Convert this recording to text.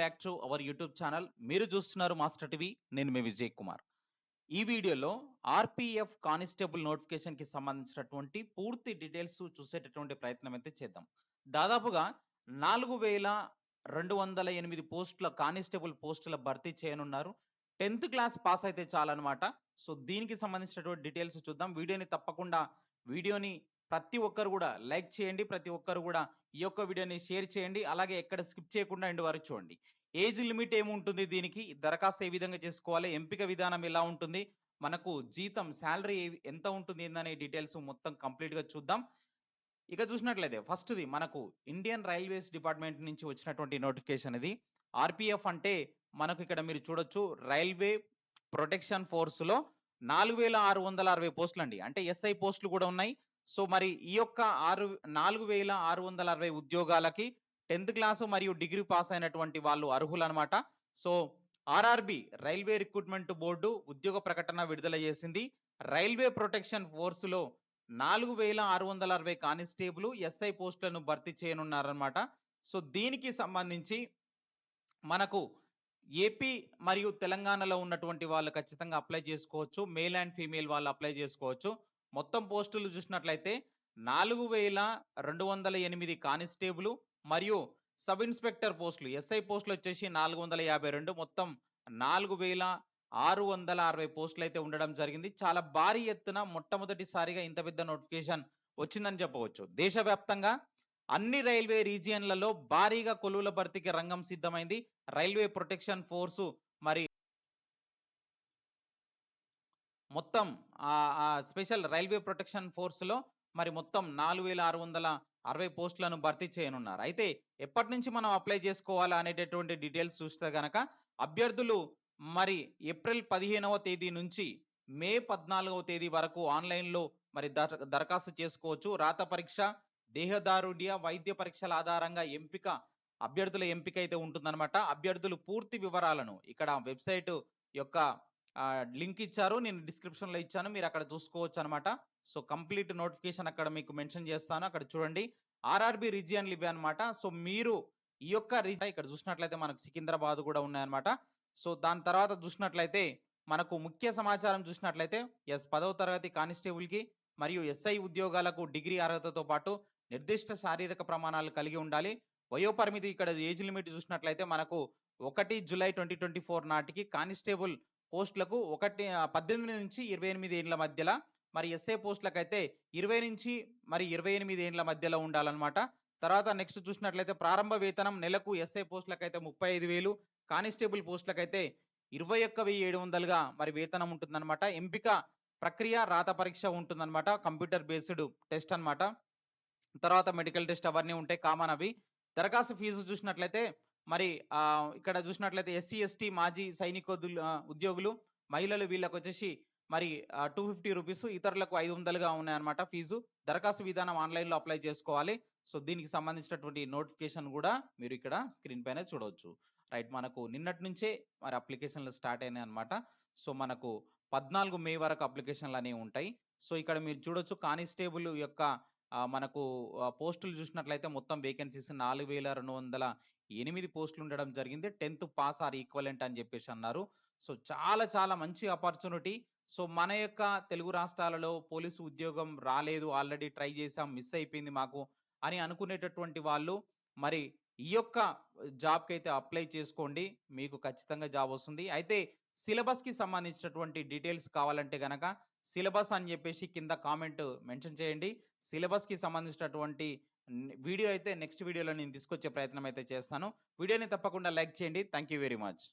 Back to our YouTube channel మీరు చూస్తున్నారు master TV నేను మీ విజయ్ కుమార్. ఈ వీడియోలో ఆర్పిఎఫ్ కానిస్టేబుల్ నోటిఫికేషన్కి సంబంధించినటువంటి పూర్తి డీటెయిల్స్ చూసేటటువంటి ప్రయత్నం అయితే చేద్దాం. దాదాపుగా నాలుగు వేల రెండు వందల ఎనిమిది పోస్టుల కానిస్టేబుల్ పోస్టుల భర్తీ చేయనున్నారు. టెన్త్ క్లాస్ పాస్ అయితే చాలన్నమాట. సో దీనికి సంబంధించినటువంటి డీటెయిల్స్ చూద్దాం. వీడియోని తప్పకుండా వీడియోని ప్రతి ఒక్కరు కూడా లైక్ చేయండి ప్రతి ఒక్కరు కూడా ఈ యొక్క వీడియోని షేర్ చేయండి అలాగే ఎక్కడ స్కిప్ చేయకుండా ఎండ్ వారు చూడండి. ఏజ్ లిమిట్ ఏముంటుంది దీనికి? దరఖాస్తు ఏ విధంగా చేసుకోవాలి? ఎంపిక విధానం ఎలా ఉంటుంది? మనకు జీతం శాలరీ ఎంత ఉంటుంది ఏందనే డీటెయిల్స్ మొత్తం కంప్లీట్గా చూద్దాం. ఇక చూసినట్లయితే ఫస్ట్ది మనకు ఇండియన్ రైల్వేస్ డిపార్ట్మెంట్ నుంచి వచ్చినటువంటి నోటిఫికేషన్ ఇది. ఆర్పిఎఫ్ అంటే మనకు ఇక్కడ మీరు చూడొచ్చు రైల్వే ప్రొటెక్షన్ ఫోర్స్లో నాలుగు వేల ఆరు వందల అరవై పోస్టులు అండి అంటే ఎస్ఐ పోస్టులు కూడా ఉన్నాయి. సో మరి ఈ యొక్క ఆరు నాలుగు వేల ఆరు వందల అరవై ఉద్యోగాలకి టెన్త్ క్లాసు మరియు డిగ్రీ పాస్ అయినటువంటి వాళ్ళు అర్హులు అనమాట so RRB railway recruitment board ఉద్యోగ ప్రకటన విడుదల చేసింది. రైల్వే ప్రొటెక్షన్ ఫోర్సులో నాలుగు వేల ఆరు వందల అరవై కానిస్టేబుల్ ఎస్ఐ పోస్టులను భర్తీ చేయనున్నారనమాట. సో దీనికి సంబంధించి మనకు ఏపీ మరియు తెలంగాణలో ఉన్నటువంటి వాళ్ళు ఖచ్చితంగా అప్లై చేసుకోవచ్చు. మేల్ అండ్ ఫీమేల్ వాళ్ళు అప్లై చేసుకోవచ్చు. మొత్తం పోస్టులు చూసినట్లయితే నాలుగు వేల రెండు వందల ఎనిమిది కానిస్టేబుల్ మరియు సబ్ ఇన్స్పెక్టర్ పోస్టులు ఎస్ఐ పోస్టులు వచ్చేసి నాలుగు వందల యాభై రెండు. మొత్తం నాలుగు వేల ఆరు వందల అరవై పోస్టులు అయితే ఉండడం జరిగింది. చాలా భారీ ఎత్తున మొట్టమొదటిసారిగా ఇంత పెద్ద నోటిఫికేషన్ వచ్చిందని చెప్పవచ్చు. దేశవ్యాప్తంగా అన్ని రైల్వే రీజియన్లలో భారీగా కొలువుల భర్తీకి రంగం సిద్ధమైంది. రైల్వే ప్రొటెక్షన్ ఫోర్సు మరి మొత్తం ఆ స్పెషల్ రైల్వే ప్రొటెక్షన్ ఫోర్స్లో మరి మొత్తం నాలుగు వేల ఆరు వందల అరవై పోస్టులను భర్తీ చేయనున్నారు. అయితే ఎప్పటి నుంచి మనం అప్లై చేసుకోవాలా అనేటటువంటి డీటెయిల్స్ చూస్తే గనక అభ్యర్థులు మరి ఏప్రిల్ పదిహేనవ తేదీ నుంచి మే పద్నాలుగవ తేదీ వరకు ఆన్లైన్లో మరి దర- దరఖాస్తు చేసుకోవచ్చు. రాత పరీక్ష దేహదారుడ్య వైద్య పరీక్షల ఆధారంగా ఎంపిక అభ్యర్థుల ఎంపిక అయితే ఉంటుందన్నమాట. అభ్యర్థులు పూర్తి వివరాలను ఇక్కడ వెబ్సైట్ యొక్క లింక్ ఇచ్చారు నేను డిస్క్రిప్షన్లో ఇచ్చాను మీరు అక్కడ చూసుకోవచ్చు అనమాట సో కంప్లీట్ నోటిఫికేషన్ అక్కడ మీకు మెన్షన్ చేస్తాను అక్కడ చూడండి. ఆర్ఆర్బి రీజియన్ ఇవి అనమాట. సో మీరు ఈ యొక్క రీజన్ ఇక్కడ చూసినట్లయితే మనకు సికింద్రాబాద్ కూడా ఉన్నాయన్నమాట సో దాని తర్వాత చూసినట్లయితే మనకు ముఖ్య సమాచారం చూసినట్లయితే ఎస్ పదవ తరగతి కానిస్టేబుల్కి మరియు ఎస్ఐ ఉద్యోగాలకు డిగ్రీ అర్హతతో పాటు నిర్దిష్ట శారీరక ప్రమాణాలు కలిగి ఉండాలి. వయోపరిమితి ఇక్కడ ఏజ్ లిమిట్ చూసినట్లయితే మనకు ఒకటి జూలై ట్వంటీ ట్వంటీ ఫోర్ నాటికి కానిస్టేబుల్ పోస్టులకు ఒకటి పద్దెనిమిది నుంచి ఇరవై ఎనిమిది ఏండ్ల మధ్యలో మరి ఎస్ఐ పోస్టులకు అయితే ఇరవై నుంచి మరి ఇరవై ఎనిమిది ఏండ్ల మధ్యలో ఉండాలన్నమాట. తర్వాత నెక్స్ట్ చూసినట్లయితే ప్రారంభ వేతనం నెలకు ఎస్ఐ పోస్టులకు అయితే ముప్పై ఐదు వేలు కానిస్టేబుల్ పోస్టులకు అయితే ఇరవై ఒక్క వెయ్యి ఏడు వందలుగా మరి వేతనం ఉంటుందన్నమాట. ఎంపిక ప్రక్రియ రాత పరీక్ష ఉంటుందన్నమాట కంప్యూటర్ బేస్డ్ టెస్ట్ అన్నమాట. తర్వాత మెడికల్ టెస్ట్ అవన్నీ ఉంటాయి కామన్ అవి. దరఖాస్తు ఫీజు చూసినట్లయితే మరి ఆ ఇక్కడ చూసినట్లయితే ఎస్సీ ఎస్టీ మాజీ సైనికోద్యులు ఉద్యోగులు మహిళలు వీళ్ళకి వచ్చేసి మరి టూ ఫిఫ్టీ రూపీస్ ఇతరులకు ఐదు వందలుగా ఉన్నాయన్నమాట ఫీజు. దరఖాస్తు విధానం ఆన్లైన్లో అప్లై చేసుకోవాలి. సో దీనికి సంబంధించినటువంటి నోటిఫికేషన్ కూడా మీరు ఇక్కడ స్క్రీన్ పైన చూడవచ్చు. రైట్ మనకు నిన్నటి నుంచే మరి అప్లికేషన్లు స్టార్ట్ అయినాయి అనమాట సో మనకు పద్నాలుగు మే వరకు అప్లికేషన్లు అనేవి ఉంటాయి. సో ఇక్కడ మీరు చూడొచ్చు కానిస్టేబుల్ యొక్క మనకు పోస్టులు చూసినట్లయితే మొత్తం వేకెన్సీస్ నాలుగు వేల రెండు వందల ఎనిమిది పోస్టులు ఉండడం జరిగింది. టెన్త్ పాస్ ఆర్ ఈక్వలెంట్ అని చెప్పేసి అన్నారు. సో చాలా చాలా మంచి ఆపర్చునిటీ. సో మన యొక్క తెలుగు రాష్ట్రాలలో పోలీసు ఉద్యోగం రాలేదు. ఆల్రెడీ ట్రై చేసాం మిస్ అయిపోయింది మాకు అని అనుకునేటటువంటి వాళ్ళు మరి ఈ యొక్క జాబ్కి అయితే అప్లై చేసుకోండి. మీకు ఖచ్చితంగా జాబ్ వస్తుంది. అయితే సిలబస్కి సంబంధించినటువంటి డీటెయిల్స్ కావాలంటే గనక సిలబస్ అని చెప్పేసి కింద కామెంట్ మెన్షన్ చేయండి. సిలబస్కి సంబంధించినటువంటి వీడియో అయితే నెక్స్ట్ వీడియోలో నేను తీసుకొచ్చే ప్రయత్నం అయితే చేస్తాను. వీడియోని తప్పకుండా లైక్ చేయండి. Thank you very much.